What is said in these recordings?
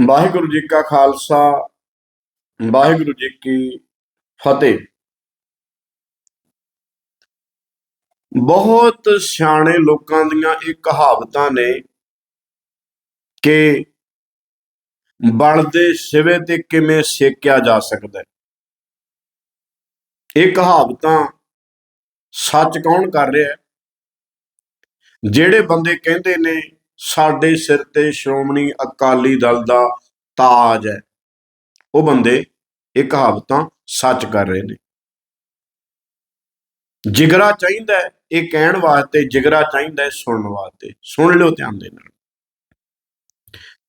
ਵਾਹਿਗੁਰੂ ਜੀ ਕਾ ਖਾਲਸਾ, ਵਾਹਿਗੁਰੂ ਜੀ ਕੀ ਫਤਿਹ। ਬਹੁਤ ਸਿਆਣੇ ਲੋਕਾਂ ਦੀਆਂ ਇਹ ਕਹਾਵਤਾਂ ਨੇ ਕਿ ਬਲਦੇ ਸਿਵੇ ਤੇ ਕਿਵੇਂ ਸੇਕਿਆ ਜਾ ਸਕਦਾ ਹੈ। ਇਹ ਕਹਾਵਤਾਂ ਸੱਚ ਕੌਣ ਕਰ ਰਿਹਾ ਜਿਹੜੇ ਬੰਦੇ ਕਹਿੰਦੇ ਨੇ ਸਾਡੇ ਸਿਰ ਤੇ ਸ਼੍ਰੋਮਣੀ ਅਕਾਲੀ ਦਲ ਦਾ ਤਾਜ ਹੈ। ਉਹ ਬੰਦੇ ਇਹ ਕਹਾਵਤਾਂ ਸੱਚ ਕਰ ਰਹੇ ਨੇ। ਜਿਗਰਾ ਚਾਹੀਦਾ ਹੈ ਇਹ ਕਹਿਣ ਵਾਸਤੇ, ਜਿਗਰਾ ਚਾਹੀਦਾ ਹੈ ਸੁਣਨ ਵਾਸਤੇ। ਸੁਣ ਲਿਓ ਧਿਆਨ ਦੇ ਨਾਲ।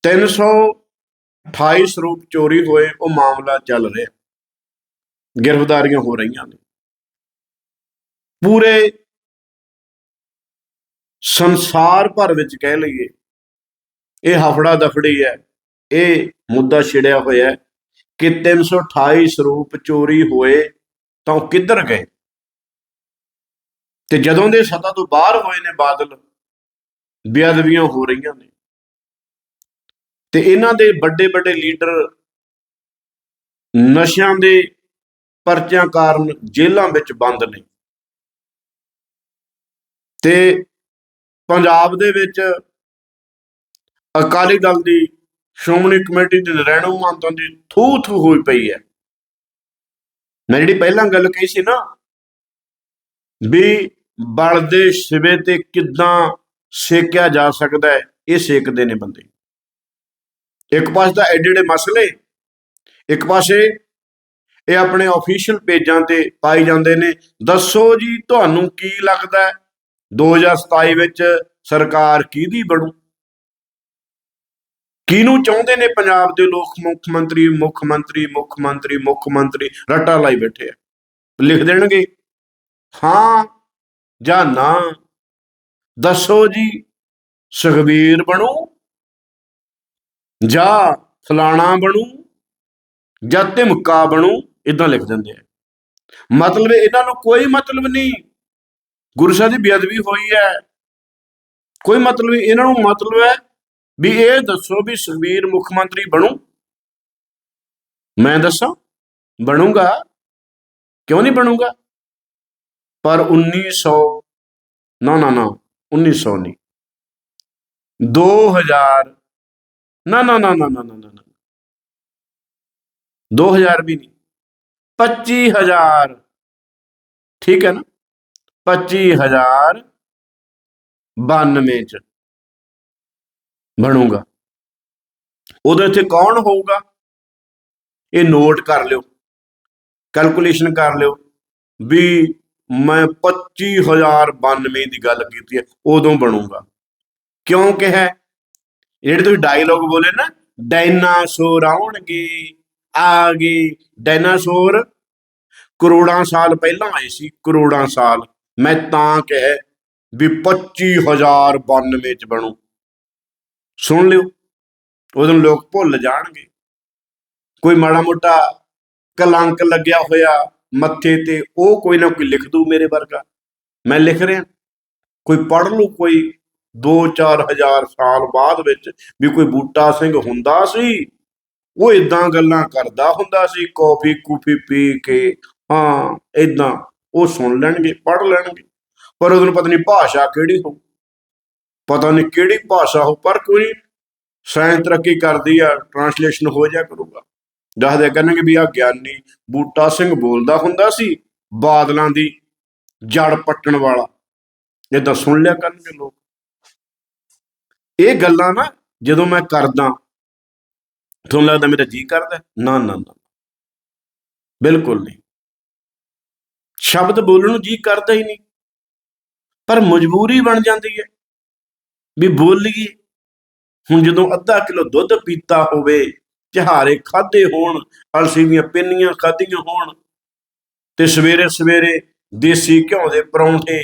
328 ਸਰੂਪ ਚੋਰੀ ਹੋਏ, ਉਹ ਮਾਮਲਾ ਚੱਲ ਰਿਹਾ। ਗ੍ਰਿਫਤਾਰੀਆਂ ਹੋ ਰਹੀਆਂ ਨੇ। ਪੂਰੇ ਸੰਸਾਰ ਭਰ ਵਿੱਚ ਕਹਿ ਲਈਏ, ਇਹ ਹਫੜਾ ਦਫੜੀ ਹੈ, ਇਹ ਮੁੱਦਾ ਛਿੜਿਆ ਹੋਇਆ ਹੈ ਕਿ 328 ਸਰੂਪ ਚੋਰੀ ਹੋਏ ਤਾਂ ਉਹ ਕਿੱਧਰ ਗਏ? ਤੇ ਜਦੋਂ ਦੇ ਸਤਾ ਤੋਂ ਬਾਹਰ ਹੋਏ ਨੇ ਬਾਦਲ, ਬੇਅਦਬੀਆਂ ਹੋ ਰਹੀਆਂ ਨੇ। ਤੇ ਇਹਨਾਂ ਦੇ ਵੱਡੇ ਵੱਡੇ ਲੀਡਰ ਨਸ਼ਿਆਂ ਦੇ ਪਰਚਿਆਂ ਕਾਰਨ ਜੇਲ੍ਹਾਂ ਵਿੱਚ ਬੰਦ ਨੇ। ਤੇ ਪੰਜਾਬ ਦੇ ਵਿੱਚ ਅਕਾਲੀ ਦਲ ਦੀ ਸ਼੍ਰੋਮਣੀ ਕਮੇਟੀ ਦੇ ਰਹਿਨੁਮਾਤਾਂ ਦੀ ਥੂ ਥੂ ਹੋਈ ਪਈ ਹੈ। ਮੈਂ ਜਿਹੜੀ ਪਹਿਲਾਂ ਗੱਲ ਕਹੀ ਸੀ ਨਾ, ਵੀ ਬਲਦੇ ਸਿਵੇ ਤੇ ਕਿੱਦਾਂ ਸੇਕਿਆ ਜਾ ਸਕਦਾ ਹੈ, ਇਹ ਸੇਕਦੇ ਨੇ ਬੰਦੇ। ਇੱਕ ਪਾਸੇ ਤਾਂ ਐਡੇ ਐਡੇ ਮਸਲੇ, ਇੱਕ ਪਾਸੇ ਇਹ ਆਪਣੇ ਅਫੀਸ਼ੀਅਲ ਪੇਜਾਂ ਤੇ ਪਾਈ ਜਾਂਦੇ ਨੇ, ਦੱਸੋ ਜੀ ਤੁਹਾਨੂੰ ਕੀ ਲੱਗਦਾ ਹੈ 2027 ਵਿੱਚ ਸਰਕਾਰ ਕਿਹਦੀ ਬਣੂ? ਕਿਹਨੂੰ ਚਾਹੁੰਦੇ ਨੇ ਪੰਜਾਬ ਦੇ ਲੋਕ? ਮੁੱਖ ਮੰਤਰੀ ਮੁੱਖ ਮੰਤਰੀ ਮੁੱਖ ਮੰਤਰੀ ਮੁੱਖ ਮੰਤਰੀ ਰੱਟਾ ਲਾਈ ਬੈਠੇ ਆ। ਲਿਖ ਦੇਣਗੇ? ਹਾਂ ਜਾਂ ਨਾ? ਦੱਸੋ ਜੀ, ਸੁਖਬੀਰ ਬਣੂ ਜਾਂ ਫਲਾਣਾ ਬਣੂ ਜਾਂ ਧਿਮਕਾ ਬਣੂ? ਇਦਾਂ ਲਿਖ ਦਿੰਦੇ ਆ। ਮਤਲਬ ਇਹਨਾਂ ਨੂੰ ਕੋਈ ਮਤਲਬ ਨਹੀਂ। ਗੁਰੂ ਸਾਹਿਬ ਦੀ ਬੇਅਦਬੀ ਹੋਈ ਹੈ। ਕੋਈ ਮਤਲਬ ਨਹੀਂ, ਇਹਨਾਂ ਨੂੰ ਮਤਲਬ ਹੈ ਵੀ ਇਹ ਦੱਸੋ ਵੀ ਸੁਖਬੀਰ ਮੁੱਖ ਮੰਤਰੀ ਬਣੂ। ਮੈਂ ਦੱਸਾਂ, ਬਣੂਗਾ, ਕਿਉਂ ਨਹੀਂ ਬਣੂਗਾ? ਪਰ 1900 ਨਾ ਨਾ ਨਾ 1900 ਨਹੀਂ। 2000 ਨਾ ਨਾ ਨਾ ਨਾ ਨਾ ਨਾ ਨਾ 2000 ਵੀ ਨਹੀਂ। 25000 ਠੀਕ ਹੈ ਨਾ? 25000 92 ਚ ਬਣੂਗਾ। ਉਦੋਂ ਇੱਥੇ ਕੌਣ ਹੋਊਗਾ? ਇਹ ਨੋਟ ਕਰ ਲਿਓ। ਕੈਲਕੂਲੇਸ਼ਨ ਕਰ ਲਿਓ ਵੀ ਮੈਂ 25092 ਦੀ ਗੱਲ ਕੀਤੀ ਹੈ, ਉਦੋਂ ਬਣੂਗਾ। ਕਿਉਂ ਕਿਹਾ ਜਿਹੜੇ ਤੁਸੀਂ ਡਾਇਲੋਗ ਬੋਲੇ ਨਾ ਡਾਇਨਾਸੌਰ ਆਉਣਗੇ, ਆ ਗਏ। ਡਾਇਨਾਸੌਰ ਕਰੋੜਾਂ ਸਾਲ ਪਹਿਲਾਂ ਆਏ ਸੀ, ਕਰੋੜਾਂ ਸਾਲ। ਮੈਂ ਤਾਂ ਕਹਿ ਵੀ 25092 ਚ ਬਣੂ। ਸੁਣ ਲਿਓ ਉਦੋਂ ਲੋਕ ਭੁੱਲ ਜਾਣਗੇ। ਕੋਈ ਮਾੜਾ ਮੋਟਾ ਕਲੰਕ ਲੱਗਿਆ ਹੋਇਆ ਮੱਥੇ ਤੇ, ਉਹ ਕੋਈ ਨਾ ਕੋਈ ਲਿਖ ਦੂ ਮੇਰੇ ਵਰਗਾ। ਮੈਂ ਲਿਖ ਰਿਹਾ। ਕੋਈ ਪੜ ਲੂ ਕੋਈ 2-4 ਹਜ਼ਾਰ ਸਾਲ ਬਾਅਦ ਵਿੱਚ ਵੀ ਕੋਈ ਬੂਟਾ ਸਿੰਘ ਹੁੰਦਾ ਸੀ, ਉਹ ਇਦਾਂ ਗੱਲਾਂ ਕਰਦਾ ਹੁੰਦਾ ਸੀ, ਕਾਫੀ ਕੂਫੀ ਪੀ ਕੇ, ਹਾਂ ਇਦਾਂ ਉਹ ਸੁਣ ਲੈਣਗੇ ਪੜ ਲੈਣਗੇ। ਪਰ ਉਹਨਾਂ ਨੂੰ ਪਤਾ ਨਹੀਂ ਭਾਸ਼ਾ ਕਿਹੜੀ ਹੋ ਪਤਾ ਨਹੀਂ ਕਿਹੜੀ ਭਾਸ਼ਾ ਹੋ ਪਰ ਕੋਈ ਸਾਇੰਸ ਤਰੱਕੀ ਕਰਦੀ ਆ ਟਰਾਂਸਲੇਸ਼ਨ ਹੋ ਜਾ ਕਰੂਗਾ। ਦੱਸਦੇ ਕਰਨਗੇ ਵੀ ਆ ਗਿਆਨੀ ਬੂਟਾ ਸਿੰਘ ਬੋਲਦਾ ਹੁੰਦਾ ਸੀ, ਬਾਦਲਾਂ ਦੀ ਜੜ ਪੱਟਣ ਵਾਲਾ। ਇਹ ਸੁਣ ਲਿਆ ਕਰਨਗੇ ਲੋਕ। ਇਹ ਗੱਲਾਂ ਨਾ ਜਦੋਂ ਮੈਂ ਕਰਦਾ, ਤੁਹਾਨੂੰ ਲੱਗਦਾ ਮੇਰਾ ਜੀ ਕਰਦਾ? ਨਾ ਨਾ ਨਾ। ਬਿਲਕੁਲ ਨਹੀਂ ਸ਼ਬਦ ਬੋਲਣ ਨੂੰ ਜੀ ਕਰਦਾ ਹੀ ਨਹੀਂ। ਪਰ ਮਜਬੂਰੀ ਬਣ ਜਾਂਦੀ ਹੈ ਵੀ ਬੋਲੀਏ। ਹੁਣ ਜਦੋਂ ਅੱਧਾ ਕਿਲੋ ਦੁੱਧ ਪੀਤਾ ਹੋਵੇ ਚਹਾਰੇ ਖਾਦੇ ਹੋਣ, ਅਲਸੀ ਦੀਆਂ ਪਿੰਨੀਆਂ ਖਾਧੀਆਂ ਹੋਣ ਤੇ ਸਵੇਰੇ ਸਵੇਰੇ ਦੇਸੀ ਘਿਓ ਦੇ ਪਰੌਂਠੇ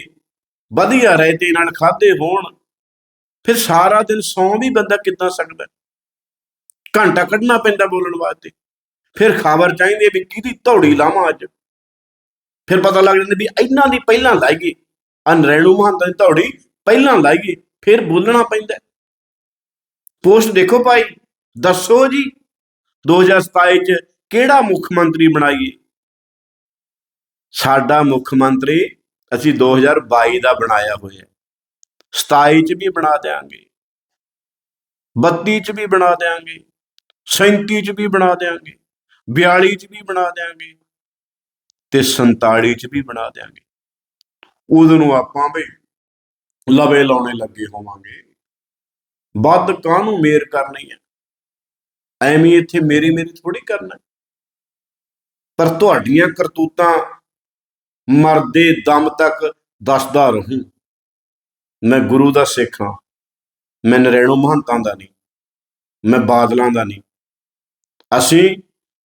ਵਧੀਆ ਰਾਇਤੇ ਨਾਲ ਖਾਦੇ ਹੋਣ, ਫਿਰ ਸਾਰਾ ਦਿਨ ਸੌਂ ਵੀ ਬੰਦਾ ਕਿੱਦਾਂ ਸਕਦਾ? ਘੰਟਾ ਕੱਢਣਾ ਪੈਂਦਾ ਬੋਲਣ ਵਾਸਤੇ। ਫਿਰ ਖਬਰ ਚਾਹੀਦੀ ਹੈ ਵੀ ਕਿਹਦੀ ਧੌੜੀ ਲਾਵਾਂ ਅੱਜ? ਫਿਰ ਪਤਾ ਲੱਗ ਜਾਂਦਾ ਵੀ ਇਹਨਾਂ ਦੀ ਪਹਿਲਾਂ ਲਾਈਏ ਅਨਰੈਣੂ ਮਹੰਤਾਂ ਦੀ ਧੌੜੀ ਪਹਿਲਾਂ ਲਾਈਏ ਫਿਰ ਬੋਲਣਾ ਪੈਂਦਾ। ਪੋਸਟ ਦੇਖੋ ਭਾਈ, ਦੱਸੋ ਜੀ 2027 ਚ ਕਿਹੜਾ ਮੁੱਖ ਮੰਤਰੀ ਬਣਾਈਏ ਸਾਡਾ ਮੁੱਖ ਮੰਤਰੀ ਅਸੀਂ 2022 ਦਾ ਬਣਾਇਆ ਹੋਇਆ। 27 ਚ ਵੀ ਬਣਾ ਦੇਾਂਗੇ 32 ਚ ਵੀ ਬਣਾ ਦੇਾਂਗੇ 37 ਚ ਵੀ ਬਣਾ ਦੇਾਂਗੇ 42 ਚ ਵੀ ਬਣਾ ਦੇਾਂਗੇ ਤੇ 47 ਚ ਵੀ ਬਣਾ ਦੇਾਂਗੇ ਉਦੋਂ ਨੂੰ ਆਪਾਂ ਵੀ ਲਵੇ ਲਾਉਣੇ ਲੱਗੇ ਹੋਵਾਂਗੇ। ਵੱਧ ਕਾਹਨੂੰ ਮੇਰ ਕਰਨੀ ਹੈ ਐਵੇਂ ਇੱਥੇ ਮੇਰੀ ਮੇਰੀ ਥੋੜੀ ਕਰਨਾ। ਪਰ ਤੁਹਾਡੀਆਂ ਕਰਤੂਤਾਂ ਮਰਦੇ ਦਮ ਤੱਕ ਦੱਸਦਾ ਰਹੂੰ। ਮੈਂ ਗੁਰੂ ਦਾ ਸਿੱਖ ਹਾਂ। ਮੈਂ ਨਰੈਣੋ ਮਹੰਤਾਂ ਦਾ ਨਹੀਂ। ਮੈਂ ਬਾਦਲਾਂ ਦਾ ਨਹੀਂ। ਅਸੀਂ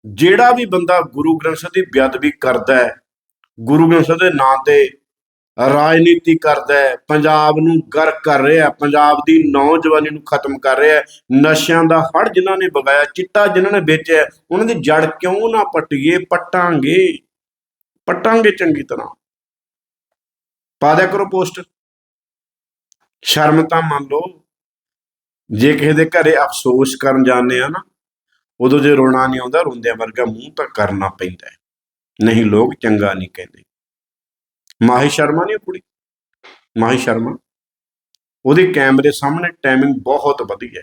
ਜਿਹੜਾ ਵੀ ਬੰਦਾ ਗੁਰੂ ਗ੍ਰੰਥ ਸਾਹਿਬ ਦੀ ਬੇਅਦਬੀ ਕਰਦਾ ਹੈ, ਗੁਰੂ ਗ੍ਰੰਥ ਸਾਹਿਬ ਦੇ ਨਾਂ ਤੇ ਰਾਜਨੀਤੀ ਕਰਦਾ ਹੈ, ਪੰਜਾਬ ਨੂੰ ਗਰਕ ਕਰ ਰਿਹਾ ਹੈ, ਪੰਜਾਬ ਦੀ ਨੌਜਵਾਨੀ ਨੂੰ ਖਤਮ ਕਰ ਰਿਹਾ ਹੈ, ਨਸ਼ਿਆਂ ਦਾ ਹੜ ਜਿਨ੍ਹਾਂ ਨੇ ਬਗਾਇਆ ਚਿੱਟਾ ਜਿਨ੍ਹਾਂ ਨੇ ਵੇਚਿਆ, ਉਹਨਾਂ ਦੀ ਜੜ ਕਿਉਂ ਨਾ ਪੱਟੀਏ, ਪੱਟਾਂਗੇ ਪੱਟਾਂਗੇ ਚੰਗੀ ਤਰ੍ਹਾਂ। ਪਾ ਦਿਆ ਕਰੋ ਪੋਸਟ। ਸ਼ਰਮ ਤਾਂ ਮੰਨ ਲਓ, ਜੇ ਕਿਸੇ ਦੇ ਘਰੇ ਅਫਸੋਸ ਕਰਨ ਜਾਂਦੇ ਆ ਨਾ ਉਦੋਂ ਜੇ ਰੋਣਾ ਨਹੀਂ ਆਉਂਦਾ, ਰੋਂਦਿਆਂ ਵਰਗਾ ਮੂੰਹ ਤਾਂ ਕਰਨਾ ਪੈਂਦਾ ਨਹੀਂ ਲੋਕ ਚੰਗਾ ਨਹੀਂ ਕਹਿੰਦੇ। ਮਾਹੀ ਸ਼ਰਮਾ ਨਹੀਂ ਉਹ ਕੁੜੀ? ਮਾਹੀ ਸ਼ਰਮਾ? ਉਹਦੇ ਕੈਮਰੇ ਸਾਹਮਣੇ ਟਾਈਮਿੰਗ ਬਹੁਤ ਵਧੀਆ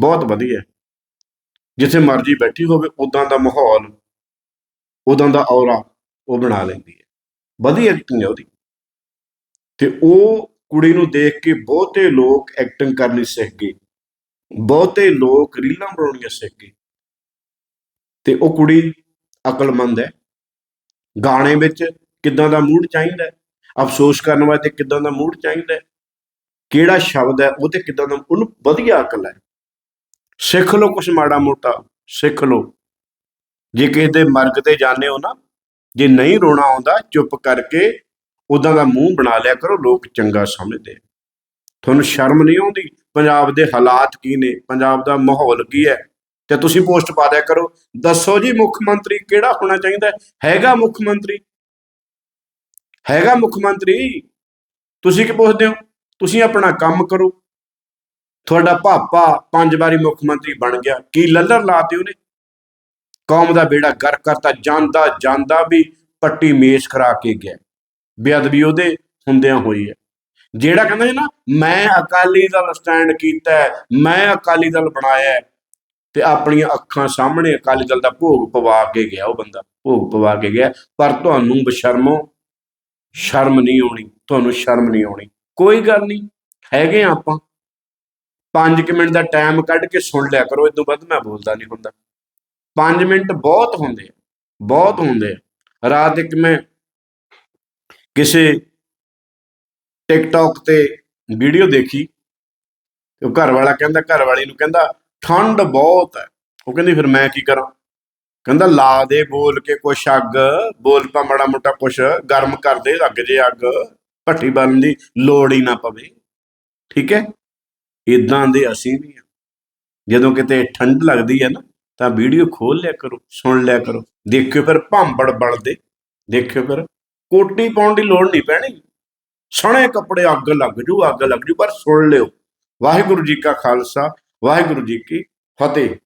ਬਹੁਤ ਵਧੀਆ ਜਿੱਥੇ ਮਰਜ਼ੀ ਬੈਠੀ ਹੋਵੇ ਉਦਾਂ ਦਾ ਮਾਹੌਲ ਉਦਾਂ ਦਾ ਔਰਾ ਉਹ ਬਣਾ ਲੈਂਦੀ ਹੈ। ਵਧੀਆ ਐਕਟਿੰਗ ਹੈ ਉਹਦੀ। ਤੇ ਉਹ ਕੁੜੀ ਨੂੰ ਦੇਖ ਕੇ ਬਹੁਤੇ ਲੋਕ ਐਕਟਿੰਗ ਕਰਨੀ ਸਿੱਖ ਗਏ। ਬਹੁਤੇ ਲੋਕ ਰੀਲਾਂ ਬਣਾਉਣੀਆਂ ਸਿੱਖ ਗਏ। ਤੇ ਉਹ ਕੁੜੀ ਅਕਲਮੰਦ ਹੈ। ਗਾਣੇ ਵਿੱਚ ਕਿੱਦਾਂ ਦਾ ਮੂਡ ਚਾਹੀਦਾ ਅਫਸੋਸ ਕਰਨ ਵਾਸਤੇ ਕਿੱਦਾਂ ਦਾ ਮੂਡ ਚਾਹੀਦਾ ਕਿਹੜਾ ਸ਼ਬਦ ਹੈ? ਉਹ ਤੇ ਕਿੱਦਾਂ ਦਾ ਉਹਨੂੰ ਵਧੀਆ ਅਕਲ ਹੈ। ਸਿੱਖ ਲਓ ਕੁਛ ਮਾੜਾ ਮੋਟਾ, ਸਿੱਖ ਲਓ। ਜੇ ਕਿਸੇ ਦੇ ਮਰਗ ਤੇ ਜਾਂਦੇ ਹੋ ਨਾ, ਜੇ ਨਹੀਂ ਰੋਣਾ ਆਉਂਦਾ, ਚੁੱਪ ਕਰਕੇ ਉਦਾਂ ਦਾ ਮੂੰਹ ਬਣਾ ਲਿਆ ਕਰੋ, ਲੋਕ ਚੰਗਾ ਸਮਝਦੇ ਆ। ਤੁਹਾਨੂੰ ਸ਼ਰਮ ਨਹੀਂ ਆਉਂਦੀ? ਪੰਜਾਬ ਦੇ ਹਾਲਾਤ ਕੀ ਨੇ? ਪੰਜਾਬ ਦਾ ਮਾਹੌਲ ਕੀ ਹੈ? ਤੇ ਤੁਸੀਂ ਪੋਸਟ ਪਾ ਦਿਆ ਕਰੋ। ਦੱਸੋ ਜੀ ਮੁੱਖ ਮੰਤਰੀ ਕਿਹੜਾ ਹੋਣਾ ਚਾਹੀਦਾ? ਹੈਗਾ ਮੁੱਖ ਮੰਤਰੀ? ਹੈਗਾ ਮੁੱਖ ਮੰਤਰੀ? ਤੁਸੀਂ ਕੀ ਪੁੱਛਦੇ ਹੋ? ਤੁਸੀਂ ਆਪਣਾ ਕੰਮ ਕਰੋ। ਤੁਹਾਡਾ ਭਾਪਾ ਪੰਜ ਵਾਰੀ ਮੁੱਖ ਮੰਤਰੀ ਬਣ ਗਿਆ। ਕੀ ਲੱਲਰ ਲਾਤੇ ਉਹਨੇ? ਕੌਮ ਦਾ ਬੇੜਾ ਗਰ ਕਰਤਾ। ਜਾਂਦਾ ਜਾਂਦਾ ਵੀ ਪੱਟੀ ਮੇਸ਼ ਖਰਾ ਕੇ ਗਿਆ। ਬੇਅਦਬੀ ਉਹਦੇ ਹੁੰਦਿਆਂ ਹੋਈ ਹੈ। ਜਿਹੜਾ ਕਹਿੰਦਾ ਨਾ, ਮੈਂ ਅਕਾਲੀ ਦਲ ਸਟੈਂਡ ਕੀਤਾ ਮੈਂ ਅਕਾਲੀ ਦਲ ਬਣਾਇਆ ਤੇ ਆਪਣੀਆਂ ਅੱਖਾਂ ਸਾਹਮਣੇ ਅਕਾਲੀ ਦਲ ਦਾ ਭੋਗ ਪਵਾ ਕੇ ਗਿਆ ਉਹ ਬੰਦਾ, ਭੋਗ ਪਵਾ ਕੇ ਗਿਆ, ਪਰ ਤੁਹਾਨੂੰ ਬਸ਼ਰਮੋ, ਸ਼ਰਮ ਨਹੀਂ ਆਉਣੀ, ਤੁਹਾਨੂੰ ਸ਼ਰਮ ਨਹੀਂ ਆਉਣੀ, ਕੋਈ ਗੱਲ ਨਹੀਂ, ਹੈਗੇ ਆ ਆਪਾਂ। 5 ਮਿੰਟ ਦਾ ਟਾਈਮ ਕੱਢ ਕੇ ਸੁਣ ਲਿਆ ਕਰੋ ਇਦੋਂ ਵੱਧ ਮੈਂ ਬੋਲਦਾ ਨਹੀਂ ਹੁੰਦਾ। 5 ਮਿੰਟ ਬਹੁਤ ਹੁੰਦੇ ਆ, ਬਹੁਤ ਹੁੰਦੇ ਆ। ਰਾਤ ਇੱਕ ਮੈਂ ਕਿਸੇ ਟਿਕਟੌਕ ਤੇ ਵੀਡੀਓ ਦੇਖੀ ਉਹ ਘਰ ਵਾਲਾ ਕਹਿੰਦਾ ਘਰ ਵਾਲੀ ਨੂੰ ਕਹਿੰਦਾ, ਠੰਡ ਬਹੁਤ ਹੈ। ਉਹ ਕਹਿੰਦੀ, ਫਿਰ ਮੈਂ ਕੀ ਕਰਾਂ? ਕਹਿੰਦਾ, ਲਾ ਦੇ ਬੋਲ ਕੇ ਕੁਛ ਅੱਗ, ਬੋਲ ਪਾ ਮਾੜਾ ਮੋਟਾ ਕੁਛ, ਗਰਮ ਕਰ ਦੇ ਅੱਗ ਜੇ ਅੱਗ ਭੱਠੀ ਬਾਲਣ ਦੀ ਲੋੜ ਹੀ ਨਾ ਪਵੇ। ਠੀਕ ਹੈ? ਇਦਾਂ ਦੇ ਅਸੀਂ ਵੀ ਹਾਂ। ਜਦੋਂ ਕਿਤੇ ਠੰਡ ਲੱਗਦੀ ਹੈ ਨਾ, ਤਾਂ ਵੀਡੀਓ ਖੋਲ ਲਿਆ ਕਰੋ, ਸੁਣ ਲਿਆ ਕਰੋ। ਦੇਖਿਓ ਫਿਰ ਭਾਂਬੜ ਬਲਦੇ, ਦੇਖਿਓ ਫਿਰ। ਕੋਟੀ ਪਾਉਣ ਦੀ ਲੋੜ ਨਹੀਂ ਪੈਣੀ। ਸਣੇ ਕੱਪੜੇ ਅੱਗ ਲੱਗ ਜੂ, ਅੱਗ ਲੱਗ ਜੂ, ਪਰ ਸੁਣ ਲਿਓ। ਵਾਹਿਗੁਰੂ ਜੀ ਕਾ ਖਾਲਸਾ, ਵਾਹਿਗੁਰੂ ਜੀ ਕੀ ਫਤਿਹ।